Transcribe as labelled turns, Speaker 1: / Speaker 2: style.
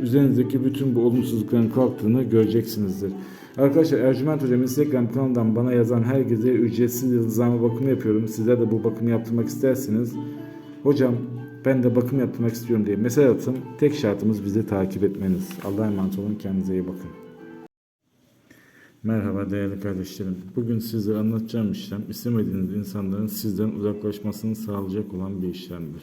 Speaker 1: üzerinizdeki bütün bu olumsuzlukların kalktığını göreceksinizdir. Arkadaşlar Ercüment Hocam Instagram kanalından bana yazan herkese ücretsiz yıldızlama bakımı yapıyorum. Sizler de bu bakımı yaptırmak isterseniz hocam ben de bakım yaptırmak istiyorum diye mesaj atın. Tek şartımız bizi takip etmeniz. Allah'a emanet olun. Kendinize iyi bakın. Merhaba değerli kardeşlerim. Bugün sizlere anlatacağım işlem istemediğiniz insanların sizden uzaklaşmasını sağlayacak olan bir işlemdir.